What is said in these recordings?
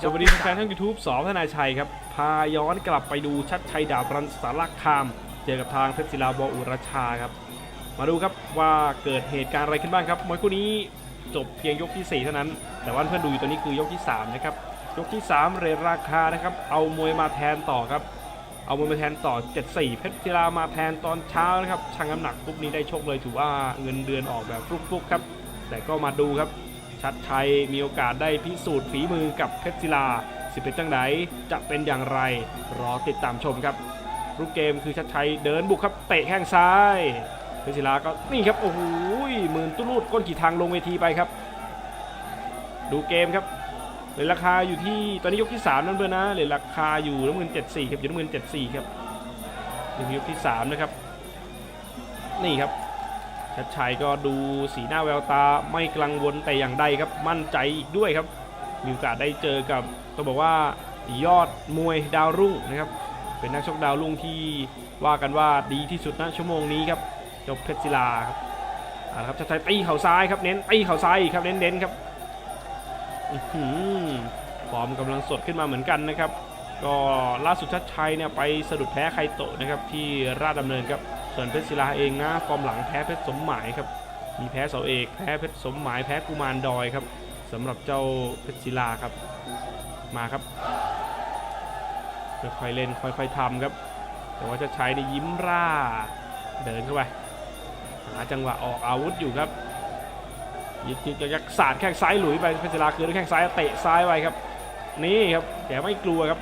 สวัสดีแฟนๆทั้ง YouTube สอพัฒนาชัยครับ พาย้อนกลับไปดูชัดชัยดาบรันสารคาม เจอกับทางเพชรศิลาบออุรชาครับ มาดูครับว่าเกิดเหตุการณ์อะไรขึ้นบ้างครับมวยคู่นี้จบเพียงยกที่ 4 เท่านั้น แต่ว่าเพื่อนดูอยู่ตัวนี้คือยกที่ 3 นะครับ ยกที่ 3 เรราคานะครับ เอามวยมาแทนต่อครับ เอามวยมาแทนต่อ 74 เพชรศิลามาแทนตอนเช้านะครับชั่งน้ำหนักปุ๊บนี้ได้โชกเลยถือว่าเงินเดือนออกแบบฟลุกๆครับ แต่ก็มาดูครับ ชัดชัยมีโอกาสได้พิสูจน์ฝีมือกับเพชรศิลา สิเป็นจังไดจะเป็นอย่างไร รอติดตามชมครับรูปเกมคือชัดชัยเดินบุกครับเตะแข้งซ้ายเพชรศิลาก็นี่ครับโอ้โหหมื่นตุ้ลูดก้นกี่ทางลงเวทีไปครับ ดูเกมครับเหรียญราคาอยู่ที่ตอนนี้ยกที่3นั่นเพื่อนนะเหรียญราคาอยู่น้ำเงิน74ครับอยู่น้ำเงิน74ครับนี่ยกที่3นะครับนี่ครับ ชัดชัยก็ดูสีหน้าแววตาไม่กังวลแต่อย่างใดครับมั่นใจอีกด้วยครับ มีโอกาสได้เจอกับต้องบอกว่ายอดมวยดาวรุ่งนะครับ เป็นนักชกดาวรุ่งที่ว่ากันว่าดีที่สุดนะชั่วโมงนี้ครับจบเพชรศิลาครับเอาละครับชัดชัยตีเข่าซ้ายครับเน้นตีเข่าซ้ายครับเน้นเน้นๆครับอื้อหือฟอร์มกำลังสดขึ้นมาเหมือนกันนะครับ ก็ล่าสุดชัดชัยเนี่ยไปสะดุดแพ้ไคโตะนะครับที่ราชดำเนินครับ ส่วนเพชรศิลาเองนะฟอร์มหลังแพ้เพชรสมหมายครับมีแพ้เสาเอกแพ้เพชรสมหมายแพ้กุมารดอยครับสำหรับเจ้าเพชรศิลาครับมาครับค่อยๆเล่นค่อยๆทำครับ แต่ว่าจะใช้ในยิ้มร่า เดินเข้าไปหาจังหวะออกอาวุธอยู่ครับยึดยึดยักษ์สาดแข้งซ้ายหลุยไปเพชรศิลาคือด้วยแข้งซ้ายเตะซ้ายไปครับ นี่ครับแกไม่กลัวครับ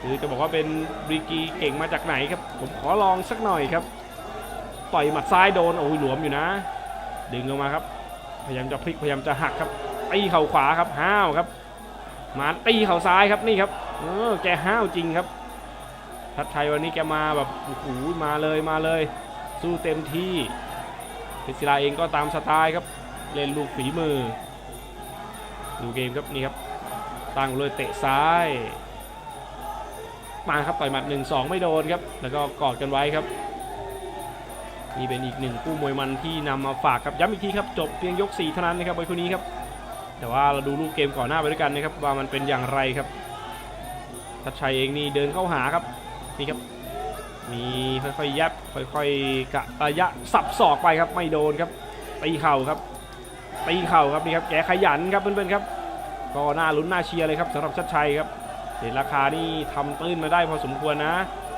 คือจะบอกว่าเป็นบริกีเก่งมาจากไหนครับ ผมขอลองสักหน่อยครับ ต่อยหมัดซ้ายโดนโอ้ยหลวมอยู่นะ ดึงลงมาครับ พยายามจะพลิกพยายามจะหักครับตีเข่าขวาครับห้าวครับมาตีเข่าซ้ายครับนี่ครับเออแกห้าวจริงครับทัดชัยวันนี้แกมาแบบโอ้โหมาเลยมาเลย สู้เต็มที่เพชรศิลาเองก็ตามสไตล์ครับ เล่นลูกฝีมือ ดูเกมครับนี่ครับตั้งเลยเตะซ้าย มาครับต่อยหมัด 1 2 ไม่โดนครับ แล้วก็กอดกันไว้ครับ นี่เป็นอีกหนึ่งคู่มวยมันที่นำมาฝากครับย้ำอีกทีครับจบเพียงยก4เท่านั้นนะครับไว้คู่นี้ครับ แต่ว่าเราดูรูปเกมก่อนหน้าไปด้วยกันนะครับว่ามันเป็นอย่างไรครับทัชชัยเองนี่เดินเข้าหาครับนี่ครับ มีค่อยๆยับค่อยๆกะระยะสับศอกไปครับไม่โดนครับตีเข่าครับตีเข่าครับนี่ครับแกขยันครับเพื่อนๆครับก็น่าลุ้นน่าเชียร์เลยครับสำหรับชัดชัยครับ เห็นราคานี่ทำตื้นมาได้พอสมควรนะ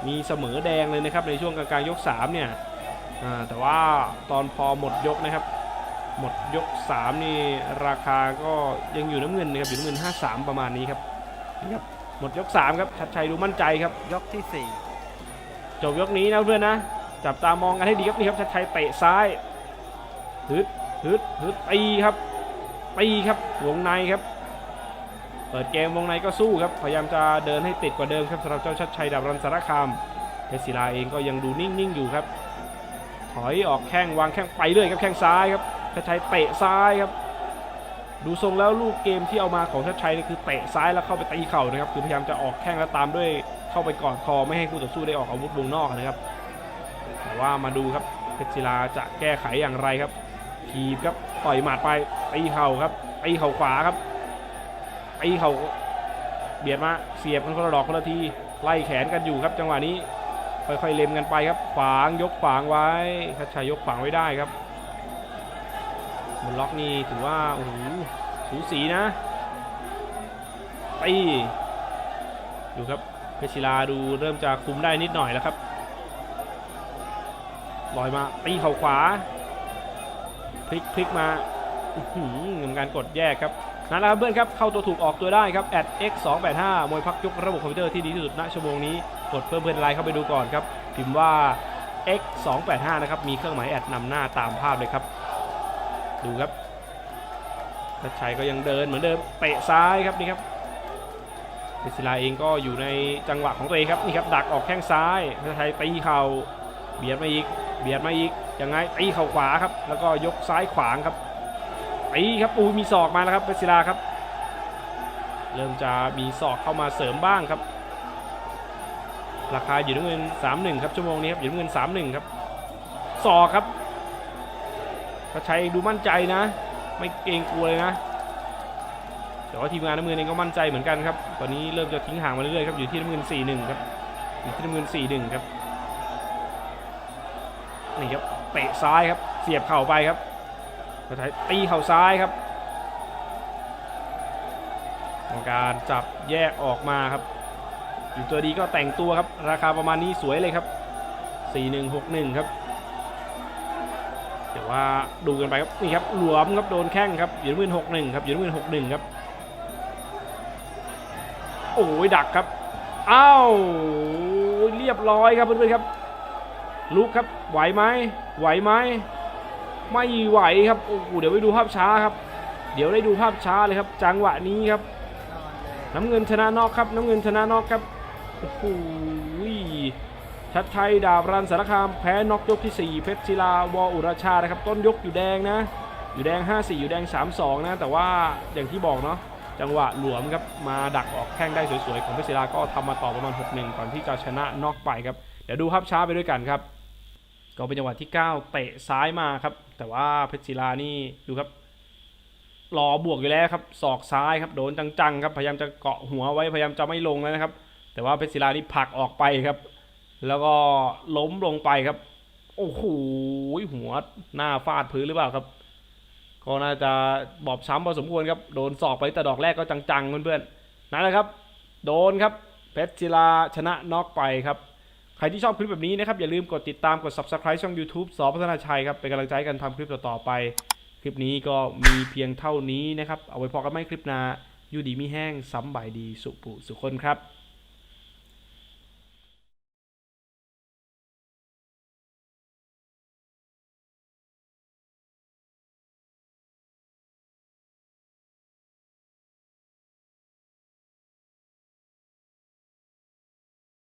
มีเสมอแดงเลยนะครับในช่วงกลางๆยก3เนี่ยอ่าแต่ว่าตอนพอหมดยกนะครับ หมดยก 3 นี่ราคาก็ยังอยู่น้ำเงินนะครับอยู่น้ำเงิน 53 ประมาณนี้ครับนี่ครับหมดยก 3 ครับชัดชัยดูมั่นใจครับยกที่สี่จบยกนี้นะเพื่อนนะจับตามองกันให้ดีครับนี่ครับชัดชัยเตะซ้ายฮึดฮึดฮึดตีครับตีครับวงในครับ เปิดเกมวงในก็สู้ครับ พยายามจะเดินให้ติดกว่าเดิมครับสำหรับเจ้าชัดชัยดาบรันสารคามเพชรศิลาเองก็ยังดูนิ่งๆอยู่ครับ ถอยออกแข้งวางแข้งไปเรื่อยครับแข้งซ้ายครับชัดชัยเตะซ้ายครับ ดูทรงแล้วลูกเกมที่เอามาของชัดชัยนี่คือเตะซ้ายแล้วเข้าไปตีเข่านะครับคือพยายามจะออกแข้งแล้วตามด้วยเข้าไปกอดคอไม่ให้คู่ต่อสู้ได้ออกอาวุธวงนอกนะครับแต่ว่ามาดูครับเพชรศิลาจะแก้ไขอย่างไรครับทีบครับต่อยหมัดไปตีเข่าครับตีเข่าขวาครับ ตีเข่าเบียดมาเสียบกันคนละดอกคนละทีไล่แขนกันอยู่ครับจังหวะนี้ค่อยๆเล็มกันไปครับขวางยกขวางไว้ชัดชัยยกขวางไว้ได้ครับบนล็อกนี่ถือว่าโอ้โหสูสีนะตีดูครับเพชรศิลาดูเริ่มจะคุมได้นิดหน่อยแล้วครับลอยมาตีเข่าขวาพลิกพลิกมาอื้อหือทำการกดแยกครับ นั่นแหละครับเพื่อนครับเข้าตัวถูกออกตัวได้ครับ x 2 8 5มวยพักยกระบบคอมพิวเตอร์ที่ดีที่สุดณชั่วโมงนี้กดเพิ่มเพื่อนไลน์เข้าไปดูก่อนครับพิมพ์ว่า x 2 8 5นะครับมีเครื่องหมายแอดนำหน้าตามภาพเลยครับ ดูครับทัชชัยก็ยังเดินเหมือนเดิมเตะซ้ายครับนี่ครับเดศิลาเองก็อยู่ในจังหวะของตัวเองครับนี่ครับดักออกแข้งซ้ายทัชชัยตีเข่าเบียดมาอีกเบียดมาอีกยังไงตีเข่าขวาครับแล้วก็ยกซ้ายขวางครับ ตีครับอูมีศอกมาแล้วครับเพชรศิลาครับ เริ่มจะมีศอกเข้ามาเสริมบ้างครับ ราคาอยู่น้ำเงิน 31 ครับชั่วโมงนี้ครับอยู่น้ำเงิน 31 ครับศอกครับพระชัยดูมั่นใจนะ ไม่เกรงกลัวเลยนะแต่ว่าทีมงานน้ำเงินเองก็มั่นใจเหมือนกันครับ ตอนนี้เริ่มจะทิ้งห่างมาเรื่อยๆครับ อยู่ที่น้ำเงิน 4-1 ครับ อยู่ที่น้ำเงิน 4-1 ครับ นี่ครับ เตะซ้ายครับ เสียบเข่าไปครับ สุดท้ายตีเข่าซ้ายครับทำการจับแยกออกมาครับอยู่ตัวดีก็แต่งตัวครับ ราคาประมาณนี้สวยเลยครับ 4161 ครับเดี๋ยวว่าดูกันไปครับนี่ครับหลวมครับโดนแข้งครับอยู่น้ำเงิน61ครับอยู่น้ำเงิน61ครับโอ้ยดักครับอ้าวเรียบร้อยครับเพื่อนๆครับลุกครับไหวไหมไหวไหม ไม่ไหวครับโอ้โหเดี๋ยวไปดูภาพช้าครับ เดี๋ยวได้ดูภาพช้าเลยครับ จังหวะนี้ครับ น้ำเงินชนะนอกครับ น้ำเงินชนะนอกครับโอ้โหชัดชัยดาบรันสารคามแพ้น็อกยกที่ 4 เพชรศิลาวออุราชานะครับ ต้นยกอยู่แดงนะ อยู่แดง 5-4 อยู่แดง 3-2 นะ แต่ว่าอย่างที่บอกเนาะจังหวะหลวมครับมาดักออกแข้งได้สวยๆ ของเพชรศิลาก็ทำมาต่อประมาณ 6-1 ก่อนที่จะชนะน็อกไปครับ เดี๋ยวดูภาพช้าไปด้วยกันครับ ก็เป็นจังหวะที่ 9 เตะซ้ายมาครับ แต่ว่าเพชรศิลานี่ดูครับรอบวกอยู่แล้วครับศอกซ้ายครับโดนจังๆครับพยายามจะเกาะหัวไว้พยายามจะไม่ลงแล้วนะครับ แต่ว่าเพชรศิลานี่ผลักออกไปครับ แล้วก็ล้มลงไปครับ โอ้โหหัวหน้าฟาดพื้นหรือเปล่าครับ ก็น่าจะบอบช้ำพอสมควรครับโดนศอกไปแต่ดอกแรกก็จังๆเพื่อนๆนั่นแหละครับ โดนครับเพชรศิลาชนะน็อกไปครับ ครที่ชอบคลิปแบบนี้นะครับ อย่าลืมกดติดตามกด subscribe ช่อง YouTube สอพัฒนาชัยครับ เป็นกำลังใจกันทำคลิปต่อๆไป คลิปนี้ก็มีเพียงเท่านี้นะครับ เอาไว้พอกันไม่คลิปหน้าอยู่ดีมีแห้งซ้ำบ่ายดีสุปุสุคนครับ